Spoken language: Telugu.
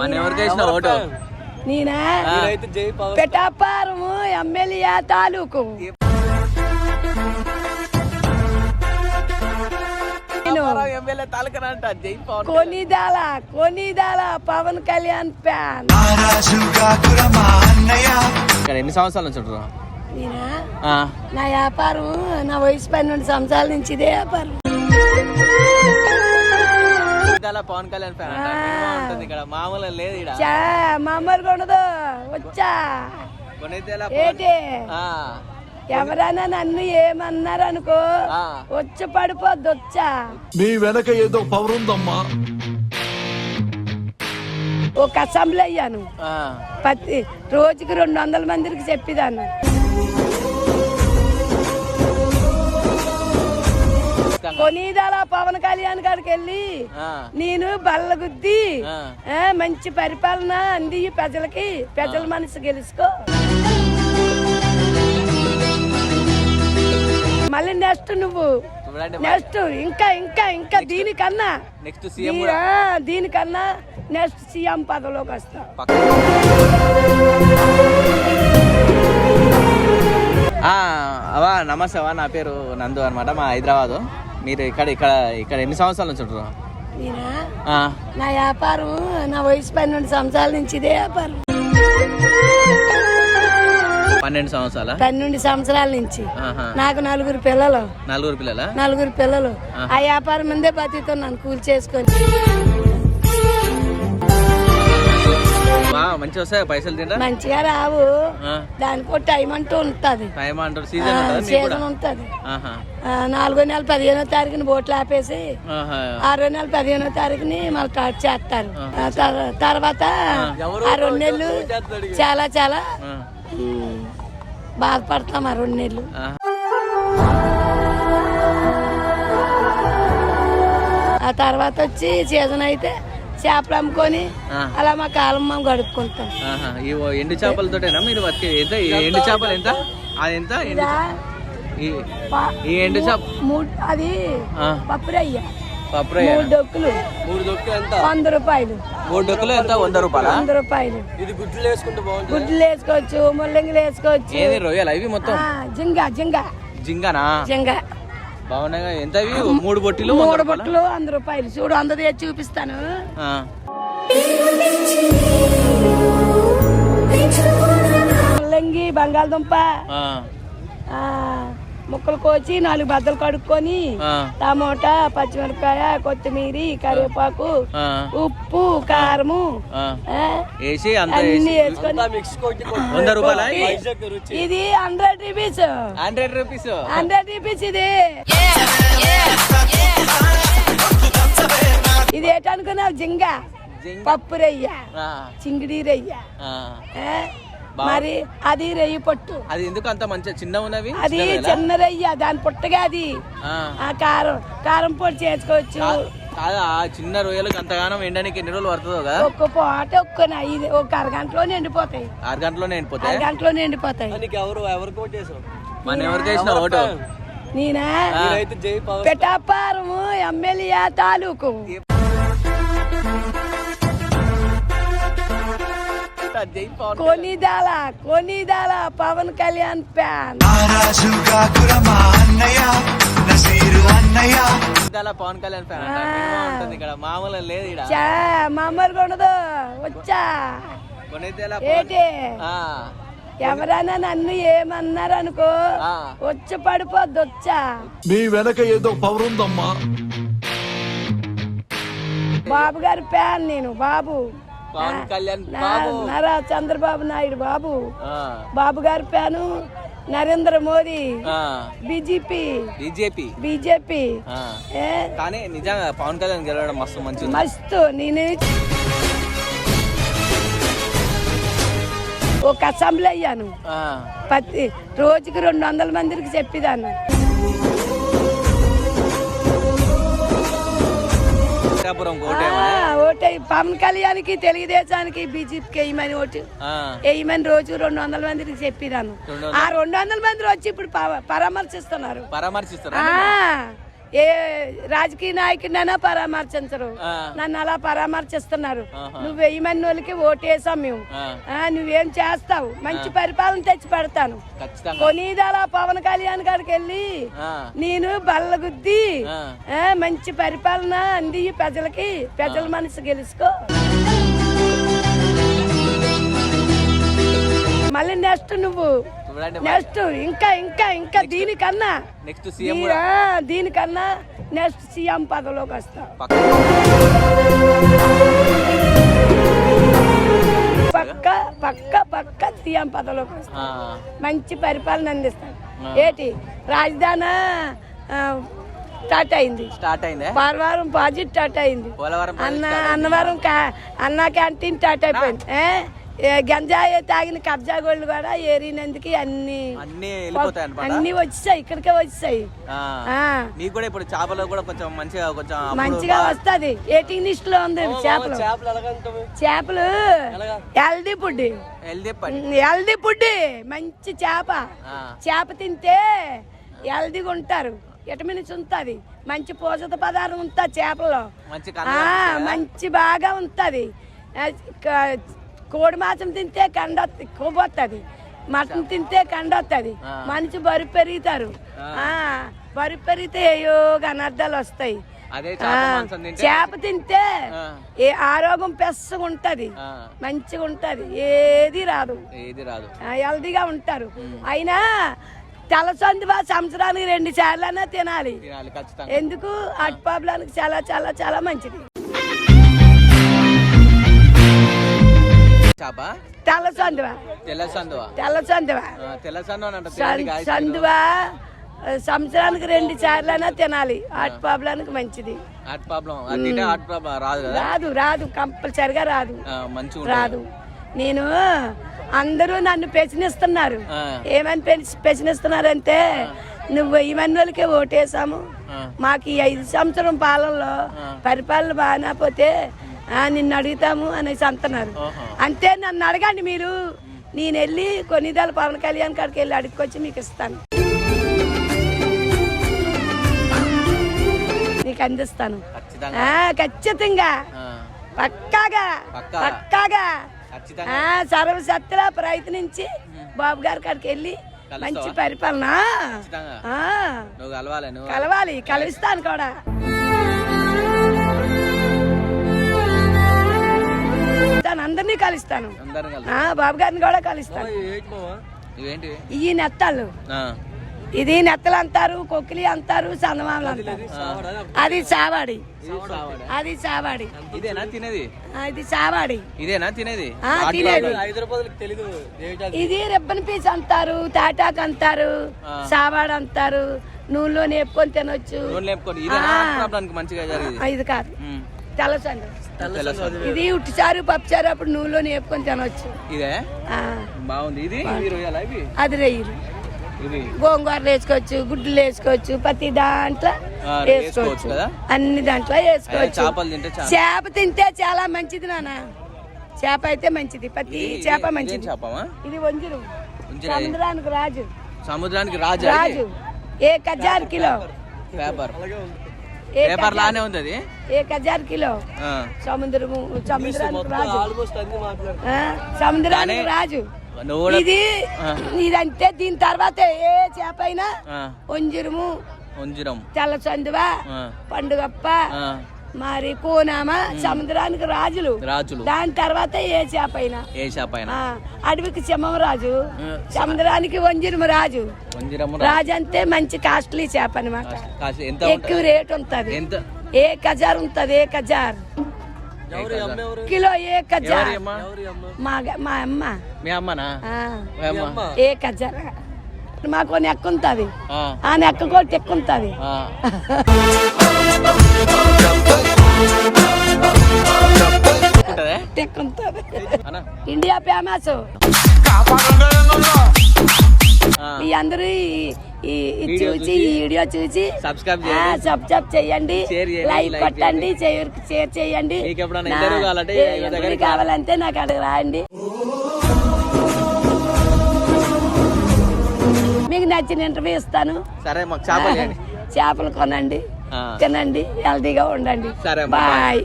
మన ఎవరికి వేసిన ఓటు? నేనా? పిఠాపురము ఎమ్మెల్యే తాలూకు. నేను ఎమ్మెల్యే తాలూకనంట జై పవన్ కొనిదాల కొనిదాల పవన్ కళ్యాణ్ ఫ్యాన్. ఇక్కడ ఎన్ని సంవత్సరాల నుంచి ఉంటున్నావు? నేనా? ఆ. నా వ్యాపారం నా వయసు పన్నెండు సంవత్సరాల నుంచి ఇదే వ్యాపారం. ఇదాల పవన్ కళ్యాణ్ ఫ్యాన్ ఉంటుంది ఇక్కడ. మామూలుగా లేదు ఇక్కడ మామూలు కొనదు వచ్చా. ఆ. ఎవరైనా నన్ను ఏమన్నారు అనుకో ఆ. వచ్చి పడిపోద్ది వచ్చా. మీ వెనక ఏదో పవర్ ఉందమ్మా. ఒక అసెంబ్లీ అయ్యాను. ఆ. ప్రతి రోజుకి రెండు వందల మందికి చెప్పేదాన్ని. కొనిదాల పవన్ కళ్యాణ్ కాడికి వెళ్ళి ఆ. నేను బల్ల గుద్ది మంచి పరిపాలన అంది ప్రజలకి. ప్రజల మనసు గెలుచుకో. మళ్ళీ నెక్స్ట్ నువ్వు. నెక్స్ట్ ఇంకా ఇంకా ఇంకా దీనికన్నా. నెక్స్ట్ దీనికన్నా నెక్స్ట్ సీఎం పదవిలోకి వస్తా. అవా నమస్తే అవా నా పేరు నందు అనమాట మా హైదరాబాద్. మీరు ఇక్కడ ఇక్కడ ఇక్కడ ఎన్ని సంవత్సరాల నుంచి ఉంటున్నారు ఆ, నా వ్యాపారం నా వయసు పన్నెండు సంవత్సరాల నుంచి ఇదే వ్యాపారం. పన్నెండు సంవత్సరాల? పన్నెండు సంవత్సరాల నుంచి. నాకు నలుగురు పిల్లలు. నలుగురు పిల్లల? నలుగురు పిల్లలు. ఆ వ్యాపారం ముందే బతుకుతున్నాను కూలి చేసుకొని. మంచిగా వస్తాయి పైసలు తింటా మంచిగా రావు. దానికి ఒక టైం అంటూ ఉంటది. టైం అంటారు సీజన్ సీజన్ ఉంటది నాలుగో నెల పదిహేనో తారీఖుని బోట్లు ఆపేసి. ఆరో నెల పదిహేనో తారీఖుని మళ్ళీ స్టార్ట్ చేస్తారు. తర్వాత ఆ. రెండు నెలలు చాలా చాలా బాధపడతాం ఆ రెండు నెలలు. ఆ తర్వాత వచ్చి సీజన్ అయితే చేపలు అమ్ముకొని. అలా మా కాలం మేము గడుపుకుంటాం. ఎండు చేపలతోటేనా మీరు ఎంత? ఈ ఎండు చేపలు ఎంత? అది ఎంత? ఎండు ఇలా ఈ- ప- ఈ ఎండు చేప అది పప్పురయ్య. పప్పురయ్య మూడు డొక్కులు. మూడు ఎంత? వంద రూపాయలు. మూడు డొక్కులు ఎంత? వంద రూపాయలా? వంద రూపాయలు. ఇది గుడ్లు వేసుకుంటే బాగుంటుంది? గుడ్లు వేసుకోవచ్చు ముల్లంగిలు వేసుకోవచ్చు. ఏది రొయ్యలు? ఇవి మొత్తం? ఆ, జింగ జింగ. జింగానా? జింగ. బాగున్నాయి ఎంత మూడు బొట్టిలు మూడు? బొట్టులు వంద రూపాయలు. చూడు తెచ్చి చూపిస్తాను. ముల్లంగి బంగాళదుంప. ముక్కలు కోసి నాలుగు బద్దలు కడుక్కొని. టమోటా పచ్చిమిరపకాయ కొత్తిమీర కరివేపాకు. ఉప్పు కారము వేసి అన్ని వేసుకొని మిక్స్ కొట్టి కొట్టి వంద రూపాయలా? వైజాగ్ రుచి. ఇది hundred rupees. Hundred rupees. Hundred rupees ఇది. ఇది ఏంటనుకున్నావు జింగ. జింగ. పప్పు రయ్య. చింగిడి రయ్య. మరి అది రయ్య పొట్టు. అది ఎందుకు అంత మంచిగా చిన్న ఉన్నవి? అది? చిన్న రయ్య దాని పుట్టగా అది. ఆ. కారం కారం పొడి చేసుకోవచ్చు. కాదా? ఆ చిన్న రొయ్యలకు అంతగానం ఎండడానికి ఎన్ని రోజులు పడుతుందో కదా? ఒక్క పూట ఒక్క ఐదు ఒక అరగంటలో నిండిపోతాయి. ఆరు గంటలోనే ఎండిపోతాయి అరగంటలో నిండిపోతాయి. నీకు ఎవరు ఎవరు కొట్టేశారు మన ఎవరికి వేసిన ఓటు. నేనా? పిఠాపురము ఎమ్మెల్యే తాలూకు. పవన్ కొనిదాల కొనిదాల పవన్ కళ్యాణ్ ఫ్యాన్. పవన్ కళ్యాణ్ ఫ్యాన్ ఉంటుంది ఇక్కడ. మామూలుగా లేదు ఇక్కడ చా మామూలు కొనదు వచ్చా. ఏంటి? ఆ. ఎవరైనా నన్ను ఏమన్నారు అనుకో ఆ. వచ్చి పడిపోద్ది వచ్చా. మీ వెనక ఏదో పవర్ ఉందమ్మా. బాబు గారి ఫ్యాన్ నేను బాబు. పవన్ కళ్యాణ్ నారా చంద్రబాబు నాయుడు బాబు. బాబు గారి fan Narendra Modi. BJP. BJP. BJP. కానీ నిజంగా పవన్ కళ్యాణ్ గెలవడం మస్తు మంచిది మస్తు. నేను ఒక అసెంబ్లీ అయ్యాను. ప్రతి రోజుకి రెండు వందల మందికి చెప్పేదాన్ని. కోటే పవన్ కళ్యాణ్కి తెలుగుదేశానికి బీజేపీకి వేయమని ఓటు. వేయమని రోజు రెండు వందల మందికి చెప్పేదాన్ని రెండు ఆ రెండు వందల మంది వచ్చి ఇప్పుడు పరామర్శిస్తున్నారు. పరామర్శిస్తారా ఆ, ఏ రాజకీయ నాయకుడినైనా పరామర్శించరు. నన్ను అలా పరామర్శిస్తున్నారు. నువ్వు వెయ్యి మంది వాళ్ళకి ఓటేసాం మేము. నువ్వేం చేస్తావు? మంచి పరిపాలన తెచ్చి పెడతాను. కొనిదాల పవన్ కళ్యాణ్ గారికి వెళ్ళి నేను బల్లగుద్ది మంచి పరిపాలన అంది ప్రజలకి. ప్రజల మనసు గెలుచుకో. మళ్ళీ నెక్స్ట్ నువ్వు నెక్స్ట్ ఇంకా ఇంకా ఇంకా దీనికన్నా. నెక్స్ట్ సీఎం దీనికన్నా నెక్స్ట్ సీఎం పదవిలోకి వస్తా. పక్క. పక్క పక్క సీఎం పదవిలోకి వస్తా. మంచి పరిపాలన అందిస్తాను. ఏటి? రాజధాని స్టార్ట్ అయింది. స్టార్ట్ అయిందే? పాలవారం ప్రాజెక్ట్ స్టార్ట్ అయింది. అన్న అన్నవరం అన్న క్యాంటీన్ స్టార్ట్ అయిపోయింది. గంజాయి తాగిన కబ్జా గోళ్ళు కూడా ఏరినందుకు అన్ని అన్ని వచ్చాయి ఇక్కడికే వచ్చాయి ఆ, మీకు కూడా ఇప్పుడు చేపలు కూడా కొంచెం మంచిగా కొంచెం మంచిగా వస్తది. ఎయిటింగ్ లిస్ట్లో ఉంది చేపలు. చేపలు హెల్దీ ఫుడ్. హెల్దీ ఫుడ్ మంచి చేప. చేప తింటే హెల్దీగా ఉంటారు. విటమిన్స్ ఉంటుంది. మంచి పోషక పదార్థం ఉంటుంది చేపల్లో. మంచి బాగా ఉంటుంది. కోడి మాంసం తింటే కండ కొవ్వొస్తుంది మటన్ తింటే కండ వస్తుంది ఆ. మనిషి బరువు పెరుగుతారు. బరువు పెరిగితే ఏయో అనర్థాలు వస్తాయి. చేప తింటే. ఏ ఆరోగ్యం పెద్దగా ఉంటది. మంచిగా ఉంటది. ఏది రాదు. ఏది రాదు. ఆ, హెల్దీగా ఉంటారు. అయినా తెల్లసందువా సంవత్సరానికి రెండు సార్లైనా తినాలి. ఎందుకు? హార్ట్ ప్రాబ్లానికి చాలా చాలా చాలా మంచిది. చేప తెల్ల సందువా తెల్ల సందువా తెల్ల సందువా ఆ, తెల్ల. సందువా సంవత్సరానికి రెండు సార్లైనా తినాలి. హార్ట్ ప్రాబ్లానికి మంచిది. హార్ట్ ప్రాబ్లం హార్ట్ ప్రాబ్లం రాదు రాదు రాదు కంపల్సరిగా రాదు. రాదు. నేను అందరూ నన్ను ప్రశ్నిస్తున్నారు ఏమని ప్రశ్నిస్తున్నారంటే నువ్వు వాళ్ళకే ఓటేసాము. మాకు ఈ ఐదు సంవత్సరం పాలనలో పరిపాలన బాగా పోతే ఆ, నిన్ను అడుగుతాము అనేసి అంటున్నారు. అంతే నన్ను అడగండి మీరు. నేను వెళ్ళి కొన్నిదాలు పవన్ కళ్యాణ్ కాడికి వెళ్ళి అడుక్కొచ్చి మీకు ఇస్తాను. నీకు అందిస్తాను. ఖచ్చితంగా. పక్కాగా. పక్కా. పక్కాగా. సర్వశక్తిలా ప్రయత్నించి బాబు గారి కాడికి వెళ్ళి? మంచి పరిపాలన? కలవాలి కలుస్తాను కూడా. కలుస్తాను, అందరినీ కలుస్తాను. అందరం కలిసి ఆ, బాబు గారిని కూడా కలుస్తాను. ఈ నెత్తలు. ఆ, ఇది నెత్తలు అంటారు కొక్కిలి అంటారు సన్నమామలు అంటారు. అది సావాడి. అది సావాడి. ఇదేనా తినేది? ఆ, ఇది సావాడి. ఇదేనా తినేది? ఆ, తినేది? ఇది రిబ్బన్ పీస్ అంటారు తాటాక్ అంటారు. సావాడు అంటారు నూనెలో నేపుకొని తినొచ్చు ఇది కాదు. తెల్లసండ్ర ఇది ఉట్టిచారు పప్పుచారు అప్పుడు నూనెలో నేపుకొని తినవచ్చు ఇదే? బాగుంది. ఇది? అది గోంగూరలు వేసుకోవచ్చు గుడ్లు వేసుకోవచ్చు ప్రతి దాంట్లో వేసుకోవచ్చు. అన్ని దాంట్లో వేసుకోవచ్చు. చేప తింటే చాలా మంచిది నాన్న. చేప అయితే మంచిది. ప్రతి చేప మంచిది. ఇది వంజురు. సముద్రానికి రాజు. సముద్రానికి రాజు రాజు. ఏ కజార్ కిలో? పేపర్. పేపర్ ఉంది అది. ఏక్ హజార్ కిలో? సముద్రము సముద్రానికి రాజు. సముద్రానికి రాజు. ఇది ఇదంటే దీని తర్వాత ఏ చేప అయినా ఒంజురము ఒంజురం తెల్ల చందువ పండుగప్ప మరి కోనామ సముద్రానికి రాజులు. రాజులు. దాని తర్వాత ఏ చేప అయినా ఏ ఆ, అడవికి సింహం రాజు. సముద్రానికి వంజురము రాజు. రాజు అంటే మంచి కాస్ట్లీ చేప అనమాట కాసి ఎంత ఎక్కువ రేట్ ఉంటది. ఎంత? ఏక్ హజార్ ఉంటది? అమ్మ ఎవరు? కిలో ఈ అమ్మ? మా అమ్మ. మీ అమ్మనా? ఆ, మీ అమ్మ అమ్మ ఏక్ హజార్ మాకు నెక్క ఉంటది. ఆ, నెక్క కూడా టెక్కు ఉంటది ఆ. ఉంటదే టెక్ ఉంటది అన్నా? ఇండియా ఫేమస్ మీ అందరూ ఈ- చూసి ఈ వీడియో చూసి సబ్స్క్రైబ్ చేయండి. సబ్స్క్రైబ్ లైక్ కొట్టండి షేర్ చేయండి. కావాలంటే నాకు అడగ రాయండి. మీకు నచ్చిన ఇంటర్వ్యూ ఇస్తాను సరే మాకు చేపలు కొనండి. తినండి హెల్తీగా ఉండండి. బాయ్.